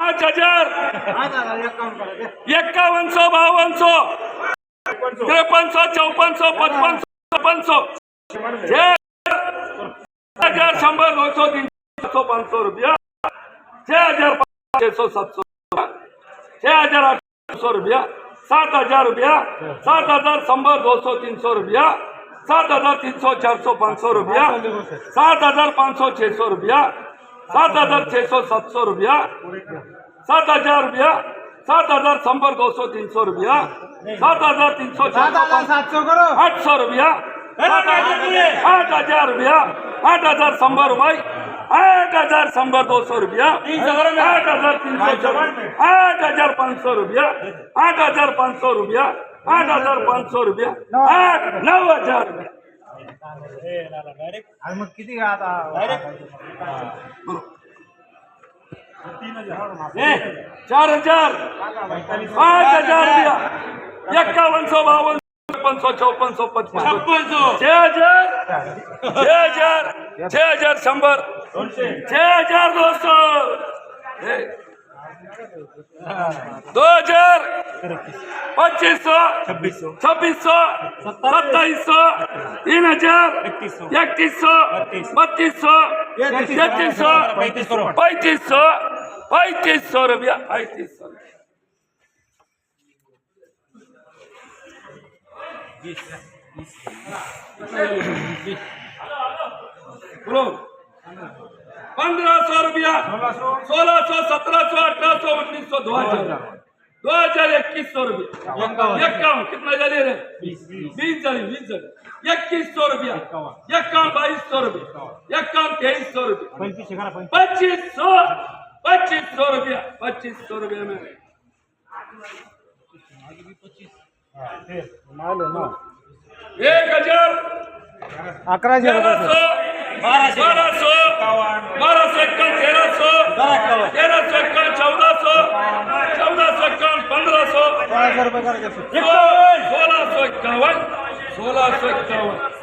पाच हज़ार। एक्कावन सौ बावन सौ तिरपन सौ चौपन सौ पचपन सौ पचपनशो सौ छह हज़ार शंबर दो सौ तीन सौ पाँच सौ रुपया। छह हज़ार छह सौ सात सौ छह हज़ार आठ सौ रुपया। सात हज़ार रुपया। सात हज़ार शंबर दो सौ तीन सौ रुपया। सात हज़ार तीन सौ चार सौ पाँच सौ रुपया। सात हज़ार पाँच सौ छह सौ रुपया। सात हज़ार छह सौ सात सौ रुपया सात हज़ार रुपया सात हज़ार शंबर दो सौ तीन सौ रुपया सात हज़ार तीन सौ सात सौ करो। आठ सौ रुपया आठ हज़ार रुपया आठ हज़ार शंभर रुपये आठ हज़ार शंभर दो सौ रुपया आठ हज़ार तीन सौ चौवन आठ हज़ार पाँच सौ रुपया आठ हज़ार पाँच सौ रुपया आठ हज़ार पाँच सौ रुपया आठ नऊ हज़ार रुपया। आणि मग किती आता? चार हजार. पाँच हजार रुपया. इक्यावन सौ बावन छप्पन सौ चौपन सौ पचपन. सौ. छह हजार छह हजार छह हजार शंभर. छह हजार दो सौ दो हज़ार पच्चीस सौ छब्बीस सौ। छब्बीस सौ सत्ताईस सौ तीन हज़ार इकतीस सौ बत्तीस सौ। तैतीस सौ। पैंतीस सौ पैंतीस सौ रुपया पैंतीस सौ। बोलो। पंद्रह सौ रुपया। सोलह सौ। सत्रह सौ अठारह सौ उन्नीस सौ दो हज़ार। दो हज़ार। इक्कीस सौ रुपया। इक्यावन। कितना जारी रे बीस जारी बीस जारी इक्कीस सौ रुपया। इक्यावन। बाईस सौ रुपया। इक्यावन। तेईस सौ रुपया। पच्चीस सौ पच्चीस सौ रुपया। पच्चीस सौ रुपया में। एक हज़ार। सौ बारह सौ। बारह सौ इक्यावन तेरह सौ तेरह सौ इक्यावन चौदह सौ चौदह सौ इक्यावन पंद्रह सौ सोलह सौ इक्यावन सोलह सौ इक्यावन